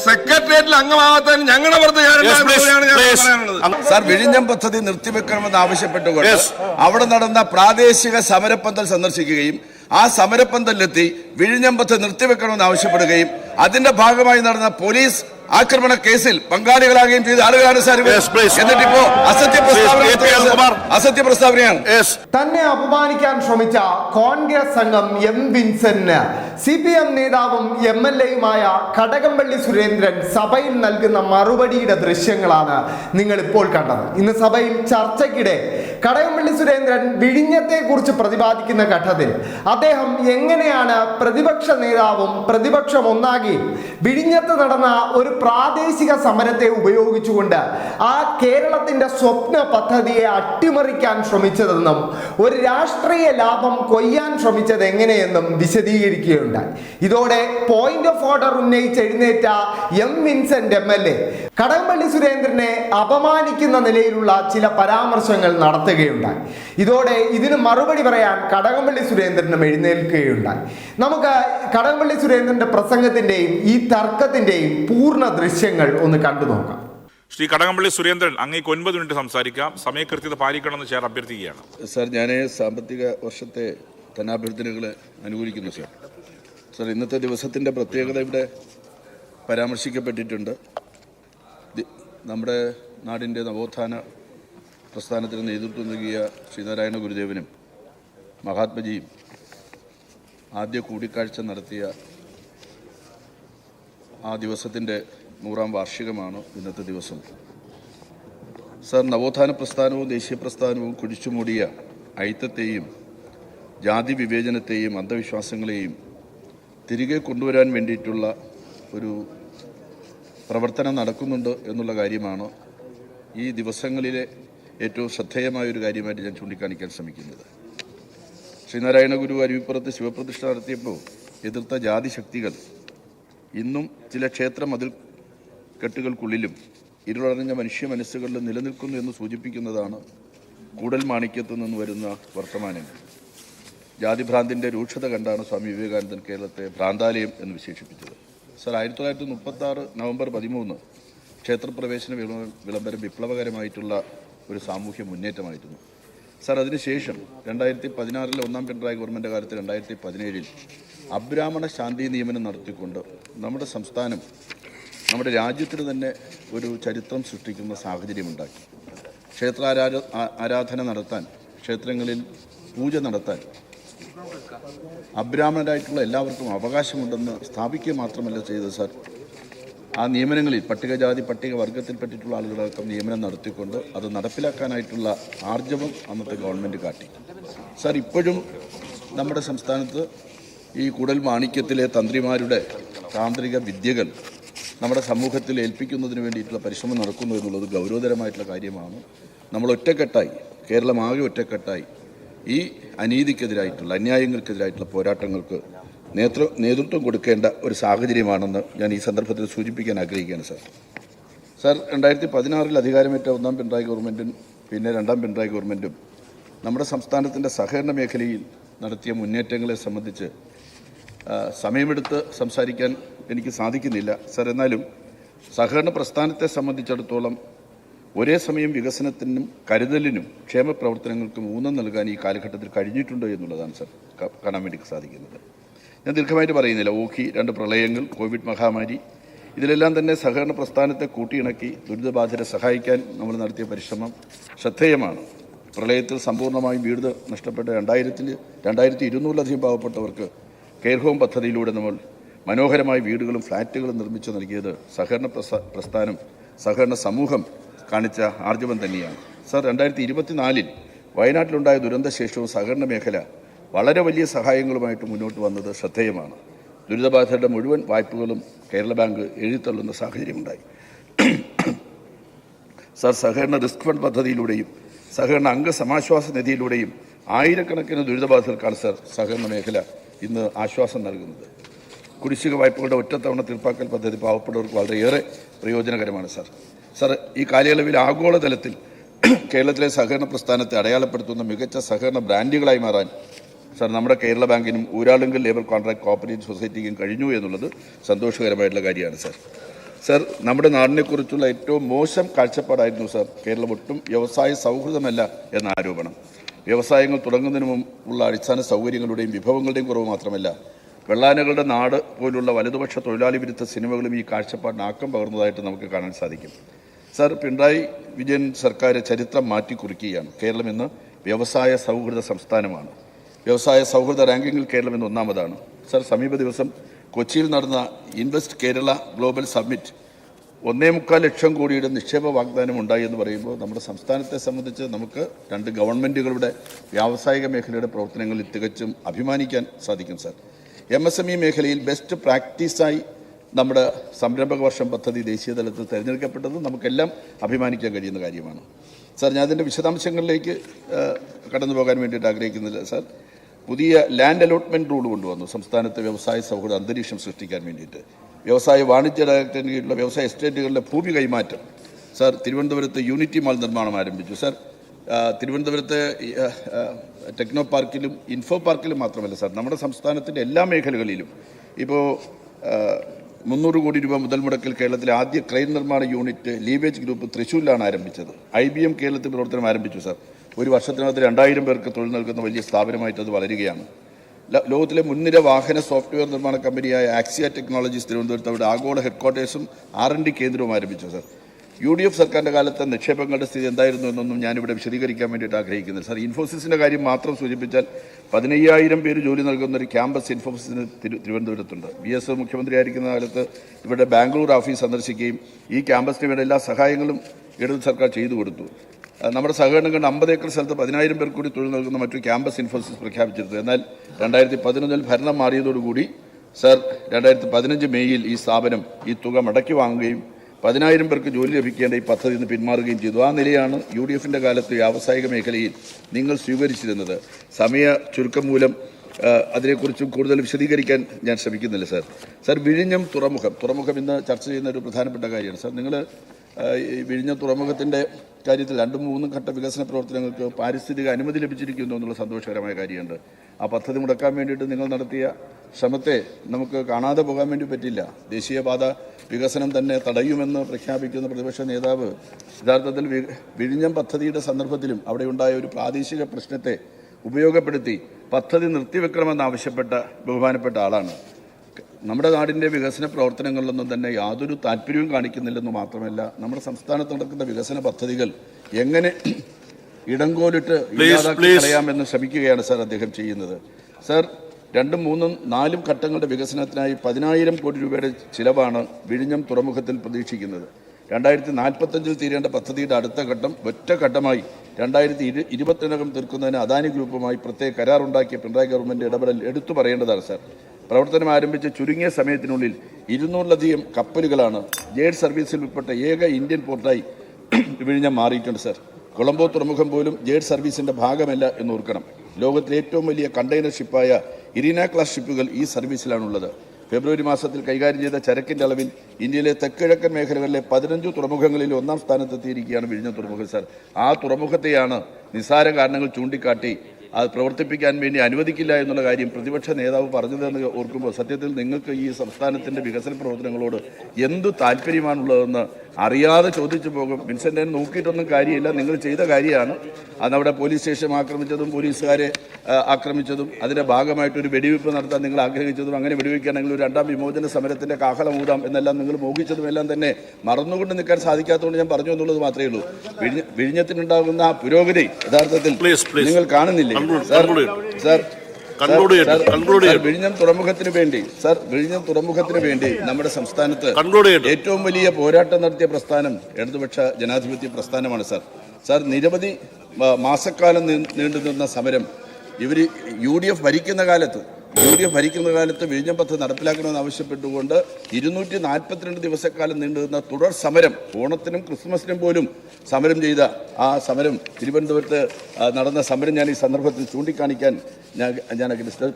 സെക്രട്ടേറിയറ്റിൽ അംഗമാകാത്തതിന് ഞങ്ങളുടെ പുറത്ത് ഞാൻ സാർ വിഴിഞ്ഞം പദ്ധതി നിർത്തിവെക്കണമെന്ന് ആവശ്യപ്പെട്ടുകൊണ്ട് അവിടെ നടന്ന പ്രാദേശിക സമരപ്പന്തൽ സന്ദർശിക്കുകയും ആ സമരപ്പന്തലിലെത്തി വിഴിഞ്ഞം പദ്ധതി നിർത്തിവെക്കണമെന്ന് ആവശ്യപ്പെടുകയും അതിന്റെ ഭാഗമായി നടന്ന പോലീസ് ആക്രമണ കേസിൽ പങ്കാളികളാകുകയും ചെയ്ത ആളുകളാണ് സാർ ഇവർ. ഇപ്പോ അസത്യ പ്രസ്താവന. അസത്യ പ്രസ്താവനയാണ് തന്നെ അപമാനിക്കാൻ ശ്രമിച്ച കോൺഗ്രസ് അംഗം M Vincent C P M നേതാവും എം എൽ എയുമായ കടകംപള്ളി സുരേന്ദ്രൻ സഭയിൽ നൽകുന്ന മറുപടിയുടെ ദൃശ്യങ്ങളാണ് നിങ്ങൾ ഇപ്പോൾ കണ്ടത് ഇന്ന് സഭയിൽ ചർച്ചയ്ക്കിടെ കടകംപള്ളി സുരേന്ദ്രൻ വിഴിഞ്ഞത്തെ കുറിച്ച് പ്രതിപാദിക്കുന്ന ഘട്ടത്തിൽ അദ്ദേഹം എങ്ങനെയാണ് പ്രതിപക്ഷ നേതാവും പ്രതിപക്ഷം ഒന്നാകെ വിഴിഞ്ഞത്ത് നടന്ന ഒരു പ്രാദേശിക സമരത്തെ ഉപയോഗിച്ചുകൊണ്ട് ആ കേരളത്തിന്റെ സ്വപ്ന പദ്ധതിയെ അട്ടിമറിക്കാൻ ശ്രമിച്ചതെന്നും ഒരു രാഷ്ട്രീയ ലാഭം കൊയ്യാൻ ശ്രമിച്ചത് എങ്ങനെയെന്നും വിശദീകരിക്കുകയുണ്ടായി ഇതോടെ പോയിന്റ് ഓഫ് ഓർഡർ ഉന്നയിച്ച് എഴുന്നേറ്റ M Vincent M L A Kadakampally സുരേന്ദ്രനെ അപമാനിക്കുന്ന നിലയിലുള്ള ചില പരാമർശങ്ങൾ നടത്തുകയുണ്ടായി ഇതോടെ ഇതിന് മറുപടി പറയാൻ കടകംപള്ളി സുരേന്ദ്രനും എഴുന്നേൽക്കുകയുണ്ടായി. നമുക്ക് കടകംപള്ളി സുരേന്ദ്രന്റെ പ്രസംഗത്തിന്റെയും ഈ തർക്കത്തിന്റെയും പൂർണ ദൃശ്യങ്ങൾ ഒന്ന് കണ്ടു നോക്കാം. ശ്രീ കടകംപള്ളി സുരേന്ദ്രൻ അങ്ങേക്ക് ഒൻപത് മിനിറ്റ് സംസാരിക്കാം. സമയകൃത്യത പാലിക്കണമെന്ന് ചേർ അഭ്യർത്ഥിക്കുകയാണ്. സാർ ഞാൻ സാമ്പത്തിക വർഷത്തെ ധനാഭ്യർത്ഥനകളെ അനുകൂലിക്കുന്നു സാർ. സാർ ഇന്നത്തെ ദിവസത്തിന്റെ പ്രത്യേകത ഇവിടെ പരാമർശിക്കപ്പെട്ടിട്ടുണ്ട്. നമ്മുടെ നാടിന്റെ നവോത്ഥാന പ്രസ്ഥാനത്തിന് നേതൃത്വം നൽകിയ ശ്രീനാരായണ ഗുരുദേവനും മഹാത്മജിയും ആദ്യ കൂടിക്കാഴ്ച നടത്തിയ ആ ദിവസത്തിന്റെ നൂറാം വാർഷികമാണ് ഇന്നത്തെ ദിവസം. സർ നവോത്ഥാന പ്രസ്ഥാനവും ദേശീയ പ്രസ്ഥാനവും കുഴിച്ചുമൂടിയ അയിത്തത്തെയും ജാതി വിവേചനത്തെയും അന്ധവിശ്വാസങ്ങളെയും തിരികെ കൊണ്ടുവരാൻ വേണ്ടിയിട്ടുള്ള ഒരു പ്രവർത്തനം നടക്കുന്നുണ്ട് എന്നുള്ള കാര്യമാണ് ഈ ദിവസങ്ങളിലെ ഏറ്റവും ശ്രദ്ധേയമായ ഒരു കാര്യമായിട്ട് ഞാൻ ചൂണ്ടിക്കാണിക്കാൻ ശ്രമിക്കുന്നത്. ശ്രീനാരായണ ഗുരു അരുവിപ്പുറത്ത് ശിവപ്രതിഷ്ഠ നടത്തിയപ്പോൾ എതിർത്ത ജാതി ശക്തികൾ ഇന്നും ചില ക്ഷേത്ര മതിൽ കെട്ടുകൾക്കുള്ളിലും ഇരുളടഞ്ഞ മനുഷ്യ മനസ്സുകളിൽ നിലനിൽക്കുന്നു എന്ന് സൂചിപ്പിക്കുന്നതാണ് കൂടൽ മാണിക്യത്തു നിന്ന് വരുന്ന വർത്തമാനങ്ങൾ. ജാതിഭ്രാന്തിന്റെ രൂക്ഷത കണ്ടാണ് സ്വാമി വിവേകാനന്ദൻ കേരളത്തെ ഭ്രാന്താലയം എന്ന് വിശേഷിപ്പിച്ചത്. സർ ആയിരത്തി തൊള്ളായിരത്തി മുപ്പത്തി ആറ് നവംബർ പതിമൂന്ന് ക്ഷേത്രപ്രവേശന വിളംബരം വിപ്ലവകരമായിട്ടുള്ള ഒരു സാമൂഹ്യ മുന്നേറ്റമായിരുന്നു. സാർ അതിനുശേഷം രണ്ടായിരത്തി പതിനാറിലെ ഒന്നാം പിണറായി ഗവൺമെന്റ് കാലത്ത് രണ്ടായിരത്തി പതിനേഴിൽ അബ്രാഹ്മണ ശാന്തി നിയമനം നടത്തിക്കൊണ്ട് നമ്മുടെ സംസ്ഥാനം നമ്മുടെ രാജ്യത്തിന് തന്നെ ഒരു ചരിത്രം സൃഷ്ടിക്കുന്ന സാഹചര്യമുണ്ടാക്കി. ക്ഷേത്ര ആരാധ ആരാധന നടത്താൻ ക്ഷേത്രങ്ങളിൽ പൂജ നടത്താൻ അബ്രാഹ്മണരായിട്ടുള്ള എല്ലാവർക്കും അവകാശമുണ്ടെന്ന് സ്ഥാപിക്കുക മാത്രമല്ല ചെയ്തത് സാർ. ആ നിയമനങ്ങളിൽ പട്ടികജാതി പട്ടിക വർഗത്തിൽപ്പെട്ടിട്ടുള്ള ആളുകളടക്കം നിയമനം നടത്തിക്കൊണ്ട് അത് നടപ്പിലാക്കാനായിട്ടുള്ള ആർജവം അന്നത്തെ ഗവൺമെന്റ് കാട്ടി. സാർ ഇപ്പോഴും നമ്മുടെ സംസ്ഥാനത്ത് ഈ കൂടൽ മാണിക്യത്തിലെ തന്ത്രിമാരുടെ താന്ത്രിക വിദ്യകൾ നമ്മുടെ സമൂഹത്തിൽ ഏൽപ്പിക്കുന്നതിന് വേണ്ടിയിട്ടുള്ള പരിശ്രമം നടക്കുന്നു എന്നുള്ളത് ഗൗരവതരമായിട്ടുള്ള കാര്യമാണ്. നമ്മൾ ഒറ്റക്കെട്ടായി കേരളം ആകെ ഒറ്റക്കെട്ടായി ഈ അനീതിക്കെതിരായിട്ടുള്ള അന്യായങ്ങൾക്കെതിരായിട്ടുള്ള പോരാട്ടങ്ങൾക്ക് നേതൃ നേതൃത്വം കൊടുക്കേണ്ട ഒരു സാഹചര്യമാണെന്ന് ഞാൻ ഈ സന്ദർഭത്തിൽ സൂചിപ്പിക്കാൻ ആഗ്രഹിക്കുകയാണ് സാർ. സാർ രണ്ടായിരത്തി പതിനാറിൽ അധികാരമേറ്റ ഒന്നാം പിണറായി ഗവൺമെന്റും പിന്നെ രണ്ടാം പിണറായി ഗവൺമെന്റും നമ്മുടെ സംസ്ഥാനത്തിന്റെ സഹകരണ മേഖലയിൽ നടത്തിയ മുന്നേറ്റങ്ങളെ സംബന്ധിച്ച് സമയമെടുത്ത് സംസാരിക്കാൻ എനിക്ക് സാധിക്കുന്നില്ല. സാർ എന്നാലും സഹകരണ പ്രസ്ഥാനത്തെ സംബന്ധിച്ചിടത്തോളം ഒരേ സമയം വികസനത്തിനും കരുതലിനും ക്ഷേമ പ്രവർത്തനങ്ങൾക്കും ഊന്നൽ നൽകാൻ ഈ കാലഘട്ടത്തിൽ കഴിഞ്ഞിട്ടുണ്ട് എന്നുള്ളതാണ് സാർ കാണാൻ വേണ്ടി സാധിക്കുന്നത്. ഞാൻ ദീർഘമായിട്ട് പറയുന്നില്ല. ഓഖി രണ്ട് പ്രളയങ്ങൾ കോവിഡ് മഹാമാരി ഇതിലെല്ലാം തന്നെ സഹകരണ പ്രസ്ഥാനത്തെ കൂട്ടിയിണക്കി ദുരിതബാധിതരെ സഹായിക്കാൻ നമ്മൾ നടത്തിയ പരിശ്രമം ശ്രദ്ധേയമാണ്. പ്രളയത്തിൽ സമ്പൂർണമായും വീട് നഷ്ടപ്പെട്ട രണ്ടായിരത്തിൽ രണ്ടായിരത്തി ഇരുന്നൂറിലധികം പാവപ്പെട്ടവർക്ക് കെയർ ഹോം പദ്ധതിയിലൂടെ നമ്മൾ മനോഹരമായ വീടുകളും ഫ്ലാറ്റുകളും നിർമ്മിച്ചു നൽകിയത് സഹകരണ പ്രസ്ഥാനം സഹകരണ സമൂഹം കാണിച്ച ആർജവം തന്നെയാണ്. സർ രണ്ടായിരത്തി ഇരുപത്തിനാലിൽ വയനാട്ടിലുണ്ടായ ദുരന്തശേഷവും സഹകരണ മേഖല വളരെ വലിയ സഹായങ്ങളുമായിട്ട് മുന്നോട്ട് വന്നത് ശ്രദ്ധേയമാണ്. ദുരിതബാധിതരുടെ മുഴുവൻ വായ്പകളും കേരള ബാങ്ക് എഴുതിത്തള്ളുന്ന സാഹചര്യമുണ്ടായി. സർ സഹകരണ റിസ്ക് ഫണ്ട് പദ്ധതിയിലൂടെയും സഹകരണ അംഗസമാശ്വാസ നിധിയിലൂടെയും ആയിരക്കണക്കിന് ദുരിതബാധിതർക്കാണ് സർ സഹകരണ മേഖല ഇന്ന് ആശ്വാസം നൽകുന്നത്. കുടിശ്ശിക വായ്പകളുടെ ഒറ്റത്തവണ തീർപ്പാക്കൽ പദ്ധതി പാവപ്പെട്ടവർക്ക് വളരെയേറെ പ്രയോജനകരമാണ് സർ. സർ ഈ കാലയളവിൽ ആഗോളതലത്തിൽ കേരളത്തിലെ സഹകരണ പ്രസ്ഥാനത്തെ അടയാളപ്പെടുത്തുന്ന മികച്ച സഹകരണ ബ്രാൻഡുകളായി മാറാൻ സാർ നമ്മുടെ കേരള ബാങ്കിനും ഊരാളുങ്കൽ ലേബർ കോൺട്രാക്ട് കോപ്പറേറ്റീവ് സൊസൈറ്റിക്കും കഴിഞ്ഞു എന്നുള്ളത് സന്തോഷകരമായിട്ടുള്ള കാര്യമാണ് സാർ. സർ നമ്മുടെ നാടിനെക്കുറിച്ചുള്ള ഏറ്റവും മോശം കാഴ്ചപ്പാടായിരുന്നു സർ കേരളം ഒട്ടും വ്യവസായ സൗഹൃദമല്ല എന്ന ആരോപണം. വ്യവസായങ്ങൾ തുടങ്ങുന്നതിന് മുമ്പുള്ള അടിസ്ഥാന സൗകര്യങ്ങളുടെയും വിഭവങ്ങളുടെയും കുറവ് മാത്രമല്ല വെള്ളാനകളുടെ നാട് പോലുള്ള വലതുപക്ഷ തൊഴിലാളി വിരുദ്ധ സിനിമകളും ഈ കാഴ്ചപ്പാടിന് ആക്കം പകർന്നതായിട്ട് നമുക്ക് കാണാൻ സാധിക്കും. സർ പിണറായി വിജയൻ സർക്കാർ ചരിത്രം മാറ്റിക്കുറിക്കുകയാണ്. കേരളം ഇന്ന് വ്യവസായ സൗഹൃദ സംസ്ഥാനമാണ്. വ്യവസായ സൗഹൃദ റാങ്കിങ്ങിൽ കേരളം ഇന്ന് ഒന്നാമതാണ്. സർ സമീപ ദിവസം കൊച്ചിയിൽ നടന്ന ഇൻവെസ്റ്റ് കേരള ഗ്ലോബൽ സമ്മിറ്റ് ഒന്നേ മുക്കാൽ ലക്ഷം കോടിയുടെ നിക്ഷേപ വാഗ്ദാനം ഉണ്ടായി എന്ന് പറയുമ്പോൾ നമ്മുടെ സംസ്ഥാനത്തെ സംബന്ധിച്ച് നമുക്ക് രണ്ട് ഗവൺമെന്റുകളുടെ വ്യാവസായിക മേഖലയുടെ പ്രവർത്തനങ്ങളിൽ തികച്ചും അഭിമാനിക്കാൻ സാധിക്കും sir. M S M E മേഖലയിൽ ബെസ്റ്റ് പ്രാക്ടീസായി നമ്മുടെ സംരംഭക വർഷം പദ്ധതി ദേശീയ തലത്തിൽ തിരഞ്ഞെടുക്കപ്പെട്ടത് നമുക്കെല്ലാം അഭിമാനിക്കാൻ കഴിയുന്ന കാര്യമാണ്. സാർ ഞാൻ അതിന്റെ വിശദാംശങ്ങളിലേക്ക് കടന്നു പോകാൻ വേണ്ടിയിട്ട് ആഗ്രഹിക്കുന്നില്ല സാർ. പുതിയ ലാൻഡ് അലോട്ട്മെന്റ് റൂൾ കൊണ്ടുവന്നു. സംസ്ഥാനത്ത് വ്യവസായ സൗഹൃദ അന്തരീക്ഷം സൃഷ്ടിക്കാൻ വേണ്ടിയിട്ട്. വ്യവസായ വാണിജ്യ ഡയറക്ടറിന് കീഴിലുള്ള വ്യവസായ എസ്റ്റേറ്റുകളിലെ ഭൂമി കൈമാറ്റം. സാർ തിരുവനന്തപുരത്ത് യൂണിറ്റി മാൾ നിർമ്മാണം ആരംഭിച്ചു. സാർ തിരുവനന്തപുരത്തെ ടെക്നോ പാർക്കിലും ഇൻഫോ പാർക്കിലും മാത്രമല്ല സാർ നമ്മുടെ സംസ്ഥാനത്തിന്റെ എല്ലാ മേഖലകളിലും ഇപ്പോൾ മുന്നൂറ് കോടി രൂപ മുതൽ മുടക്കിൽ കേരളത്തിലെ ആദ്യ ക്രെയിൻ നിർമ്മാണ യൂണിറ്റ് ലീവേജ് ഗ്രൂപ്പ് തൃശ്ശൂരിലാണ് ആരംഭിച്ചത്. ഐ ബി എം കേരളത്തിൽ പ്രവർത്തനം ആരംഭിച്ചു സാർ. ഒരു വർഷത്തിനകത്ത് രണ്ടായിരം പേർക്ക് തൊഴിൽ നൽകുന്ന വലിയ സ്ഥാപനമായിട്ട് അത് വളരുകയാണ്. ലോകത്തിലെ മുൻനിര വാഹന സോഫ്റ്റ്വെയർ നിർമ്മാണ കമ്പനിയായ ആക്സിയ ടെക്നോളജീസ് തിരുവനന്തപുരത്ത് അവിടെ ആഗോള ഹെഡ്ക്വാർട്ടേഴ്സും ആർ എൻ ഡി കേന്ദ്രവും ആരംഭിച്ചു സർ. യു ഡി എഫ് സർക്കാരിന്റെ കാലത്തെ നിക്ഷേപങ്ങളുടെ സ്ഥിതി എന്തായിരുന്നു എന്നൊന്നും ഞാനിവിടെ വിശദീകരിക്കാൻ വേണ്ടിയിട്ട് ആഗ്രഹിക്കുന്നില്ല സാർ. ഇൻഫോസിസിന്റെ കാര്യം മാത്രം സൂചിപ്പിച്ചാൽ പതിനയ്യായിരം പേര് ജോലി നൽകുന്ന ഒരു ക്യാമ്പസ് ഇൻഫോസിസിന് തിരു തിരുവനന്തപുരത്തുണ്ട്. ബി എസ് മുഖ്യമന്ത്രിയായിരിക്കുന്ന കാലത്ത് ഇവിടെ ബാംഗ്ലൂർ ഓഫീസ് സന്ദർശിക്കുകയും ഈ ക്യാമ്പസിന് വേണ്ട എല്ലാ സഹായങ്ങളും ഇടത് സർക്കാർ ചെയ്തു കൊടുത്തു. നമ്മുടെ സഹകരണം കണ്ട് അമ്പത് ഏക്കർ സ്ഥലത്ത് പതിനായിരം പേർ കൂടി തൊഴിൽ നൽകുന്ന മറ്റൊരു ക്യാമ്പസ് ഇൻഫോസിസ് പ്രഖ്യാപിച്ചിരുന്നത് എന്നാൽ രണ്ടായിരത്തി പതിനൊന്നിൽ ഭരണം മാറിയതോടുകൂടി സർ രണ്ടായിരത്തി പതിനഞ്ച് മെയ്യിൽ ഈ സ്ഥാപനം ഈ തുക മടക്കി വാങ്ങുകയും പതിനായിരം പേർക്ക് ജോലി ലഭിക്കേണ്ട ഈ പദ്ധതി നിന്ന് പിന്മാറുകയും ചെയ്തു. ആ നിലയാണ് യു ഡി എഫിന്റെ കാലത്ത് വ്യാവസായിക മേഖലയിൽ നിങ്ങൾ സ്വീകരിച്ചിരുന്നത്. സമയ ചുരുക്കം മൂലം അതിനെക്കുറിച്ച് കൂടുതൽ വിശദീകരിക്കാൻ ഞാൻ ശ്രമിക്കുന്നില്ല സാർ. സാർ വിഴിഞ്ഞം തുറമുഖം. തുറമുഖം ഇന്ന് ചർച്ച ചെയ്യുന്ന ഒരു പ്രധാനപ്പെട്ട കാര്യമാണ്. സാർ നിങ്ങൾ വിഴിഞ്ഞം തുറമുഖത്തിന്റെ കാര്യത്തിൽ രണ്ടും മൂന്നും ഘട്ട വികസന പ്രവർത്തനങ്ങൾക്ക് പാരിസ്ഥിതിക അനുമതി ലഭിച്ചിരിക്കുന്നു എന്നുള്ള സന്തോഷകരമായ കാര്യമുണ്ട്. ആ പദ്ധതി മുടക്കാൻ വേണ്ടിയിട്ട് നിങ്ങൾ നടത്തിയ ശ്രമത്തെ നമുക്ക് കാണാതെ പോകാൻ വേണ്ടി പറ്റില്ല. ദേശീയപാത വികസനം തന്നെ തടയുമെന്ന് പ്രഖ്യാപിക്കുന്ന പ്രതിപക്ഷ നേതാവ് യഥാർത്ഥത്തിൽ വിഴിഞ്ഞം പദ്ധതിയുടെ സന്ദർഭത്തിലും അവിടെ ഉണ്ടായ ഒരു പ്രാദേശിക പ്രശ്നത്തെ ഉപയോഗപ്പെടുത്തി പദ്ധതി നിർത്തിവെക്കണമെന്നാവശ്യപ്പെട്ട ബഹുമാനപ്പെട്ട ആളാണ്. നമ്മുടെ നാടിന്റെ വികസന പ്രവർത്തനങ്ങളിലൊന്നും തന്നെ യാതൊരു താല്പര്യവും കാണിക്കുന്നില്ലെന്ന് മാത്രമല്ല നമ്മുടെ സംസ്ഥാനത്ത് നടക്കുന്ന വികസന പദ്ധതികൾ എങ്ങനെ ഇടങ്കോലിട്ട് ഇല്ലാതാക്കി. കളയാമെന്ന് ശ്രമിക്കുകയാണ് സാർ അദ്ദേഹം ചെയ്യുന്നത്. സാർ രണ്ടും മൂന്നും നാലും ഘട്ടങ്ങളുടെ വികസനത്തിനായി പതിനായിരം കോടി രൂപയുടെ ചിലവാണ് വിഴിഞ്ഞം തുറമുഖത്തിൽ പ്രതീക്ഷിക്കുന്നത്. രണ്ടായിരത്തി നാൽപ്പത്തഞ്ചിൽ തീരേണ്ട പദ്ധതിയുടെ അടുത്ത ഘട്ടം ഒറ്റ ഘട്ടമായി രണ്ടായിരത്തി ഇരു ഇരുപത്തിനകം തീർക്കുന്നതിന് അദാനി ഗ്രൂപ്പുമായി പ്രത്യേക കരാറുണ്ടാക്കിയ പിണറായി ഗവൺമെന്റ് ഇടപെടൽ എടുത്തു പറയേണ്ടതാണ് സാർ. പ്രവർത്തനം ആരംഭിച്ച ചുരുങ്ങിയ സമയത്തിനുള്ളിൽ ഇരുന്നൂറിലധികം കപ്പലുകളാണ് ജേഡ് സർവീസിൽ ഉൾപ്പെട്ട ഏക ഇന്ത്യൻ പോർട്ടായി വിഴിഞ്ഞം മാറിയിട്ടുണ്ട് സാർ. കൊളംബോ തുറമുഖം പോലും ജേഡ് സർവീസിന്റെ ഭാഗമല്ല എന്ന് ഓർക്കണം. ലോകത്തിലെ ഏറ്റവും വലിയ കണ്ടെയ്നർ ഷിപ്പായ ഇരീന ക്ലാസ് ഷിപ്പുകൾ ഈ സർവീസിലാണുള്ളത്. ഫെബ്രുവരി മാസത്തിൽ കൈകാര്യം ചെയ്ത ചരക്കിന്റെ അളവിൽ ഇന്ത്യയിലെ തെക്കിഴക്കൻ മേഖലകളിലെ പതിനഞ്ച് തുറമുഖങ്ങളിൽ ഒന്നാം സ്ഥാനത്തെത്തിയിരിക്കുകയാണ് വിഴിഞ്ഞ തുറമുഖം സാർ. ആ തുറമുഖത്തെയാണ് നിസ്സാര കാരണങ്ങൾ ചൂണ്ടിക്കാട്ടി അത് പ്രവർത്തിപ്പിക്കാൻ വേണ്ടി അനുവദിക്കില്ല എന്നുള്ള കാര്യം പ്രതിപക്ഷ നേതാവ് പറഞ്ഞതെന്ന് ഓർക്കുമ്പോൾ സത്യത്തിൽ നിങ്ങൾക്ക് ഈ സംസ്ഥാനത്തിന്റെ വികസന പ്രവർത്തനങ്ങളോട് എന്തു താല്പര്യമാണുള്ളതെന്ന് അറിയാതെ ചോദിച്ചു പോകും. വിൻസെന്റ് നോക്കിയിട്ടൊന്നും കാര്യമില്ല. നിങ്ങൾ ചെയ്ത കാര്യമാണ്. അന്ന് അവിടെ പോലീസ് സ്റ്റേഷൻ ആക്രമിച്ചതും പോലീസുകാരെ ആക്രമിച്ചതും അതിന്റെ ഭാഗമായിട്ട് ഒരു വെടിവെയ്പ്പ് നടത്താൻ നിങ്ങൾ ആഗ്രഹിച്ചതും അങ്ങനെ വെടിവെക്കുകയാണെങ്കിൽ ഒരു രണ്ടാം വിമോചന സമരത്തിന്റെ കാഹളം ഊതാം എന്നെല്ലാം നിങ്ങൾ മോഹിച്ചതും എല്ലാം തന്നെ മറന്നുകൊണ്ട് നിൽക്കാൻ സാധിക്കാത്തതുകൊണ്ട് ഞാൻ പറഞ്ഞു എന്നുള്ളത് മാത്രമേ ഉള്ളൂ. വിഴിഞ്ഞ വിഴിഞ്ഞത്തിനുണ്ടാകുന്ന ആ പുരോഗതി യഥാർത്ഥത്തിൽ. നിങ്ങൾ കാണുന്നില്ലേ? സാർ സാർ Conclude വിഴിഞ്ഞം തുറമുഖത്തിന് വേണ്ടി സർ വിഴിഞ്ഞം തുറമുഖത്തിന് വേണ്ടി നമ്മുടെ സംസ്ഥാനത്ത് ഏറ്റവും വലിയ പോരാട്ടം നടത്തിയ പ്രസ്ഥാനം ഇടതുപക്ഷ ജനാധിപത്യ പ്രസ്ഥാനമാണ് സർ. സർ നിരവധി മാസക്കാലം നീണ്ടു നീണ്ടുനിന്ന സമരം ഇവർ യു ഡി എഫ് ഭരിക്കുന്ന കാലത്ത് യു ഡി എഫ് ഭരിക്കുന്ന കാലത്ത് വിഴിഞ്ഞം പദ്ധതി നടപ്പിലാക്കണമെന്ന് ആവശ്യപ്പെട്ടുകൊണ്ട് ഇരുന്നൂറ്റി നാൽപ്പത്തിരണ്ട് ദിവസക്കാലം നീണ്ടുനിന്ന തുടർ സമരം ഓണത്തിനും ക്രിസ്മസിനും പോലും സമരം ചെയ്ത ആ സമരം തിരുവനന്തപുരത്ത് നടന്ന സമരം ഞാൻ ഈ സന്ദർഭത്തിൽ ചൂണ്ടിക്കാണിക്കാൻ ഞാൻ ഞാൻ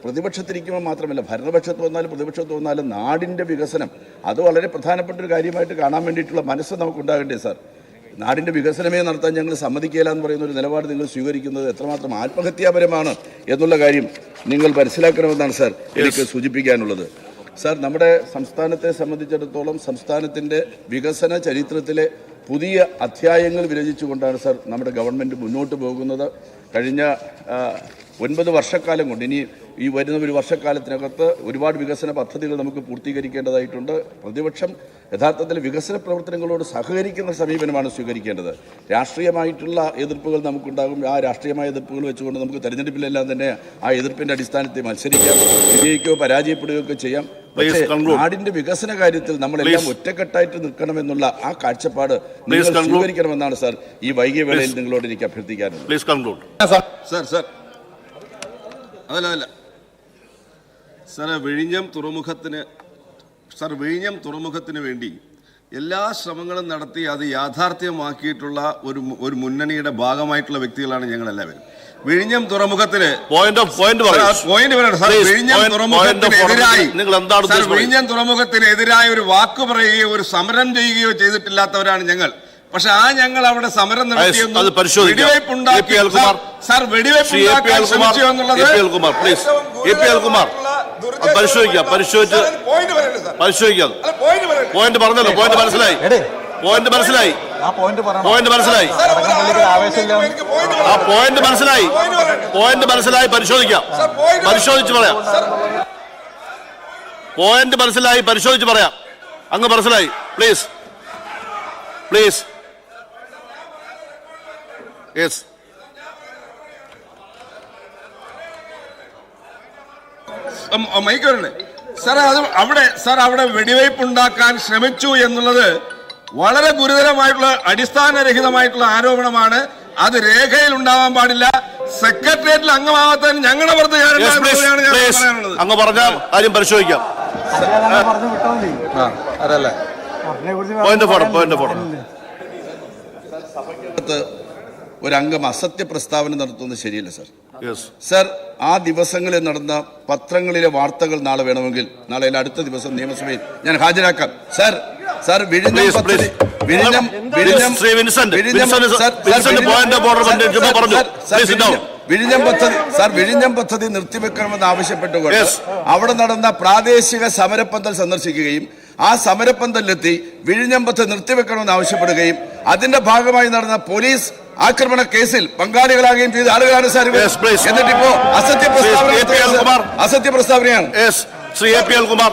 പ്രതിപക്ഷത്തിരിക്കുമ്പോൾ മാത്രമല്ല ഭരണപക്ഷത്ത് വന്നാലും പ്രതിപക്ഷത്ത് വന്നാലും നാടിന്റെ വികസനം അത് വളരെ പ്രധാനപ്പെട്ട ഒരു കാര്യമായിട്ട് കാണാൻ വേണ്ടിയിട്ടുള്ള മനസ്സ് നമുക്കുണ്ടാകണ്ടേ സാർ. നാടിന്റെ വികസനമേ നടത്താൻ ഞങ്ങൾ സമ്മതിക്കില്ല എന്ന് പറയുന്ന ഒരു നിലപാട് നിങ്ങൾ സ്വീകരിക്കുന്നത് എത്രമാത്രം ആത്മഹത്യാപരമാണ് എന്നുള്ള കാര്യം നിങ്ങൾ മനസ്സിലാക്കണമെന്നാണ് സാർ എനിക്ക് സൂചിപ്പിക്കാനുള്ളത്. സാർ നമ്മുടെ സംസ്ഥാനത്തെ സംബന്ധിച്ചിടത്തോളം സംസ്ഥാനത്തിന്റെ വികസന ചരിത്രത്തിലെ പുതിയ അധ്യായങ്ങൾ വിരചിച്ചുകൊണ്ടാണ് സാർ നമ്മുടെ ഗവൺമെന്റ് മുന്നോട്ട് പോകുന്നത്. കഴിഞ്ഞ ഒൻപത് വർഷക്കാലം കൊണ്ട് ഇനി ഈ വരുന്ന ഒരു വർഷക്കാലത്തിനകത്ത് ഒരുപാട് വികസന പദ്ധതികൾ നമുക്ക് പൂർത്തീകരിക്കേണ്ടതായിട്ടുണ്ട്. പ്രതിപക്ഷം യഥാർത്ഥത്തിൽ വികസന പ്രവർത്തനങ്ങളോട് സഹകരിക്കുന്ന സമീപനമാണ് സ്വീകരിക്കേണ്ടത്. രാഷ്ട്രീയമായിട്ടുള്ള എതിർപ്പുകൾ നമുക്കുണ്ടാകും. ആ രാഷ്ട്രീയമായ എതിർപ്പുകൾ വെച്ചുകൊണ്ട് നമുക്ക് തെരഞ്ഞെടുപ്പിലെല്ലാം തന്നെ ആ എതിർപ്പിന്റെ അടിസ്ഥാനത്തിൽ മത്സരിക്കാം. വിജയിക്കുകയോ പരാജയപ്പെടുകയോ ഒക്കെ ചെയ്യാം പക്ഷേ നാടിന്റെ വികസന കാര്യത്തിൽ നമ്മളെല്ലാം. ഒറ്റക്കെട്ടായിട്ട് നിൽക്കണമെന്നുള്ള ആ കാഴ്ചപ്പാട്. സ്വീകരിക്കണമെന്നാണ് സാർ ഈ വൈകിയ വേളയിൽ നിങ്ങളോട് എനിക്ക് അഭ്യർത്ഥിക്കാനുള്ളത്. പ്ലീസ് കൺക്ലൂഡ് സാർ സാർ അതല്ല അതല്ല. സാർ വിഴിഞ്ഞം തുറമുഖത്തിന് സാർ വിഴിഞ്ഞം തുറമുഖത്തിന് വേണ്ടി എല്ലാ ശ്രമങ്ങളും നടത്തി അത് യാഥാർത്ഥ്യമാക്കിയിട്ടുള്ള ഒരു ഒരു മുന്നണിയുടെ ഭാഗമായിട്ടുള്ള വ്യക്തികളാണ് ഞങ്ങൾ എല്ലാവരും വിഴിഞ്ഞം തുറമുഖത്തിന് വിഴിഞ്ഞം തുറമുഖത്തിനെതിരായി ഒരു വാക്ക് പറയുകയോ ഒരു സമരം ചെയ്യുകയോ ചെയ്തിട്ടില്ലാത്തവരാണ് ഞങ്ങൾ. പക്ഷെ ആ ഞങ്ങൾ അവിടെ സമരം നടത്തിയെന്നും അത് പരിശോധിക്കാം. വെടിവയ്പ്പുണ്ടാക്കി A P Alkumar. Sir, sir Shri A P വെടിവയ്പ്പുണ്ടാക്കാൻ Alkumar ശ്രമിച്ചു എന്നുള്ളത് പരിശോധിക്കാം പരിശോധിച്ച് പോയിന്റ് പറയട്ടെ സാർ. പരിശോധിക്കാം. അല്ല, പോയിന്റ് പറഞ്ഞല്ലോ പോയിന്റ് മനസ്സിലായി. പോയിന്റ് മനസ്സിലായി. ആ പോയിന്റ് മനസ്സിലായി. ആ പോയിന്റ് മനസ്സിലായി. പോയിന്റ് മനസ്സിലായി പരിശോധിക്കാം. പരിശോധിച്ച് പറയാം. പോയിന്റ് മനസ്സിലായി പരിശോധിച്ച് പറയാം. അങ്ങ് മനസ്സിലായി. പ്ലീസ് പ്ലീസ് യെസ് ഉം, ഉം, മൈക്ക് വരണ്ടേ സാർ അത് അവിടെ സാർ അവിടെ വെടിവയ്പ് ഉണ്ടാക്കാൻ ശ്രമിച്ചു എന്നുള്ളത് വളരെ ഗുരുതരമായിട്ടുള്ള അടിസ്ഥാനരഹിതമായിട്ടുള്ള ആരോപണമാണ്. അത് രേഖയിൽ ഉണ്ടാവാൻ പാടില്ല. സെക്രട്ടേറിയറ്റിൽ അംഗമാകാത്ത ഞങ്ങളുടെ പുറത്ത് ഞാൻ അങ്ങ് പറഞ്ഞാൽ ആരും പരിശോധിക്കാം. അതിലങ്ങനെ പറഞ്ഞു വിട്ടാൽ മതി അതല്ലേ? അതിനെ കുറിച്ച് പോയിന്റ് ഫോട്ടോ പോയിന്റ് ഫോട്ടോ ത്ത് ഒരംഗം അസത്യ പ്രസ്താവന നടത്തുന്നത് ശരിയല്ല സാർ. സാർ ആ ദിവസങ്ങളിൽ നടന്ന പത്രങ്ങളിലെ വാർത്തകൾ നാളെ വേണമെങ്കിൽ നാളെ അടുത്ത ദിവസം നിയമസഭയിൽ ഞാൻ ഹാജരാക്കാം. സർ സർ വിഴിഞ്ഞം Please, പദ്ധതി സർ വിഴിഞ്ഞം വിഴിഞ്ഞം വിഴിഞ്ഞം പദ്ധതി സാർ വിഴിഞ്ഞം പദ്ധതി നിർത്തിവെക്കണമെന്ന് ആവശ്യപ്പെട്ടുകൊണ്ട്. അവിടെ നടന്ന പ്രാദേശിക സമരപ്പന്തൽ സന്ദർശിക്കുകയും ആ സമരപ്പന്തലിലെത്തി വിഴിഞ്ഞം പദ്ധതി നിർത്തിവെക്കണമെന്ന് ആവശ്യപ്പെടുകയും അതിന്റെ ഭാഗമായി നടന്ന പോലീസ് ആക്രമണ കേസിൽ പങ്കാളികളാകുകയും ചെയ്ത ആളുകളാണ് സാർ. എന്നിട്ടിപ്പോ അസത്യ പ്രസ്താവന. അസത്യ പ്രസ്താവനയാണ് ശ്രീ എ പി എൽകുമാർ